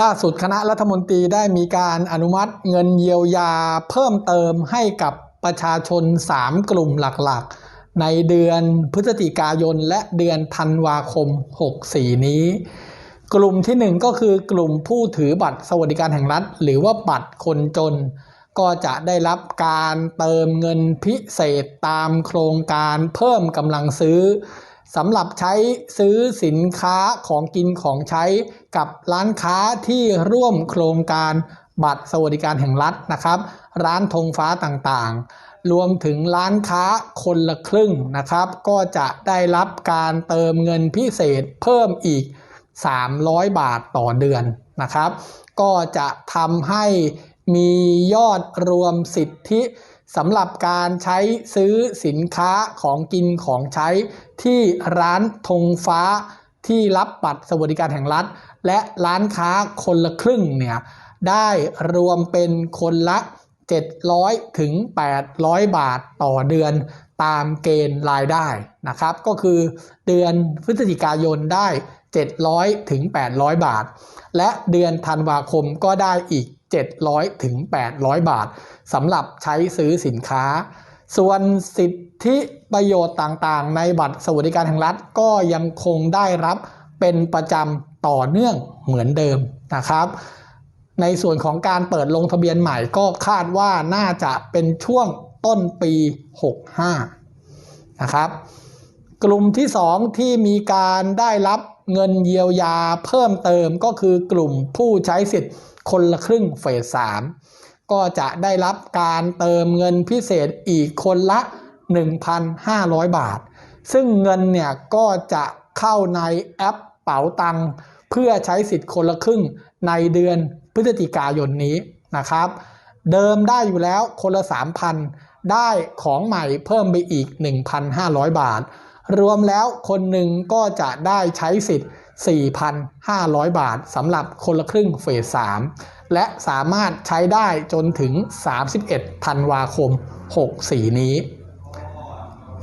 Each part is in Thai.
ล่าสุดคณะรัฐมนตรีได้มีการอนุมัติเงินเยียวยาเพิ่มเติมให้กับประชาชน 3 กลุ่มหลักๆ ในเดือนพฤศจิกายนและเดือนธันวาคม 64 นี้ กลุ่มที่ 1 ก็คือกลุ่มผู้ถือบัตรสวัสดิการแห่งรัฐ หรือว่าบัตรคนจน ก็จะได้รับการเติมเงินพิเศษตามโครงการเพิ่มกำลังซื้อ สำหรับใช้ซื้อสินค้าของกินของใช้กับร้านค้าที่ร่วมโครงการบัตรสวัสดิการแห่งรัฐนะครับ ร้านธงฟ้าต่างๆ รวมถึงร้านค้าคนละครึ่งนะครับ ก็จะได้รับการเติมเงินพิเศษเพิ่มอีก 300 บาทต่อเดือนนะครับ ก็จะทำให้มียอดรวมสิทธิ สำหรับการใช้ซื้อสินค้าของกินของใช้ที่ร้านธงฟ้าที่รับบัตรสวัสดิการแห่งรัฐ และร้านค้าคนละครึ่งเนี่ยได้รวมเป็นคนละ 700 ถึง 800 บาทต่อเดือนตามเกณฑ์รายได้นะครับ ก็คือเดือนพฤศจิกายนได้ 700 ถึง 800 บาท และเดือนธันวาคมก็ได้อีก 700 ถึง 800 บาทสำหรับใช้ซื้อสินค้า ส่วนสิทธิประโยชน์ต่างๆ ในบัตรสวัสดิการแห่งรัฐก็ยังคงได้รับเป็นประจำต่อเนื่องเหมือนเดิมนะครับ ในส่วนของการเปิดลงทะเบียนใหม่ก็คาดว่าน่าจะเป็นช่วงต้นปี 65 นะครับ กลุ่มที่ 2 ที่มีการได้รับเงินเยียวยาเพิ่มเติมก็คือกลุ่มผู้ใช้สิทธิ์คนละครึ่งเฟส 3 ก็จะได้รับการเติมเงินพิเศษอีกคนละ 1,500 บาท ซึ่งเงินเนี่ยก็จะเข้าในแอปเป๋าตังเพื่อใช้สิทธิ์คนละครึ่งในเดือนพฤศจิกายนนี้นะครับ เดิมได้อยู่แล้วคนละ 3,000 ได้ของใหม่เพิ่มไปอีก 1,500 บาท รวมแล้วคนหนึ่งก็จะได้ใช้สิทธิ์ 4,500 บาทสำหรับคนละครึ่งเฟส 3 และสามารถใช้ได้จนถึง 31 ธันวาคม 64 นี้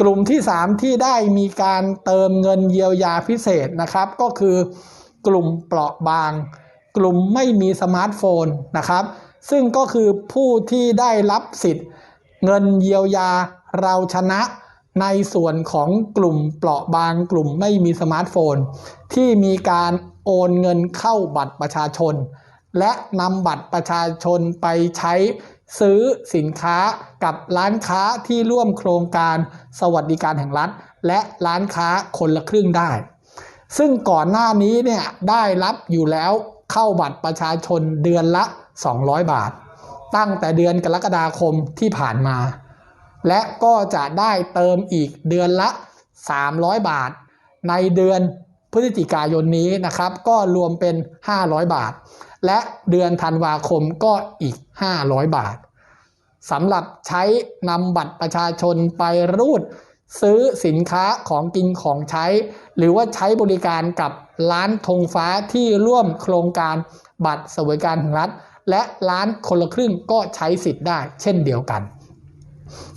กลุ่มที่ 3 ที่ได้มีการเติมเงินเยียวยาพิเศษนะครับ ก็คือกลุ่มเปราะบาง กลุ่มไม่มีสมาร์ทโฟนนะครับ ซึ่งก็คือผู้ที่ได้รับสิทธิ์ เงินเยียวยาเราชนะ ในส่วนของกลุ่มเปราะบางกลุ่มไม่มีสมาร์ทโฟน ที่มีการโอนเงินเข้าบัตรประชาชน และนำบัตรประชาชนไปใช้ซื้อสินค้ากับร้านค้าที่ร่วมโครงการสวัสดิการแห่งรัฐ และร้านค้าคนละครึ่งได้ ซึ่งก่อนหน้านี้เนี่ยได้รับอยู่แล้วเข้าบัตรประชาชนเดือนละ 200 บาท ตั้งแต่เดือนกรกฎาคมที่ผ่านมา และก็จะได้เติมอีกเดือนละ 300 บาท ในเดือนพฤศจิกายนนี้นะครับ ก็รวมเป็น 500 บาท และเดือนธันวาคมก็อีก 500 บาทสำหรับใช้นำบัตรประชาชนไปรูด ซื้อสินค้าของกินของใช้ หรือว่าใช้บริการกับร้านธงฟ้าที่ร่วมโครงการบัตรสวัสดิการแห่งรัฐ และร้านคนละครึ่งก็ใช้สิทธิ์ได้เช่นเดียวกัน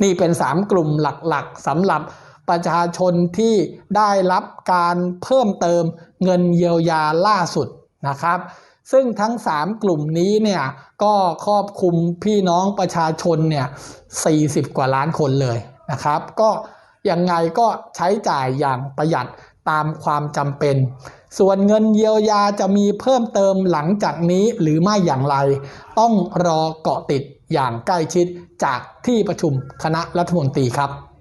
นี่เป็น 3 กลุ่มหลักๆสำหรับประชาชนที่ได้รับการเพิ่มเติมเงินเยียวยาล่าสุดนะครับ ซึ่งทั้ง 3 กลุ่มนี้เนี่ยก็ครอบคลุมพี่น้องประชาชนเนี่ย40 กว่าล้านคนเลยนะครับ ก็ยังไงก็ใช้จ่ายอย่างประหยัด ตามความจำเป็น ส่วนเงินเยียวยาจะมีเพิ่มเติมหลังจากนี้หรือไม่อย่างไร ต้องรอเกาะติดอย่างใกล้ชิดจากที่ประชุมคณะรัฐมนตรีครับ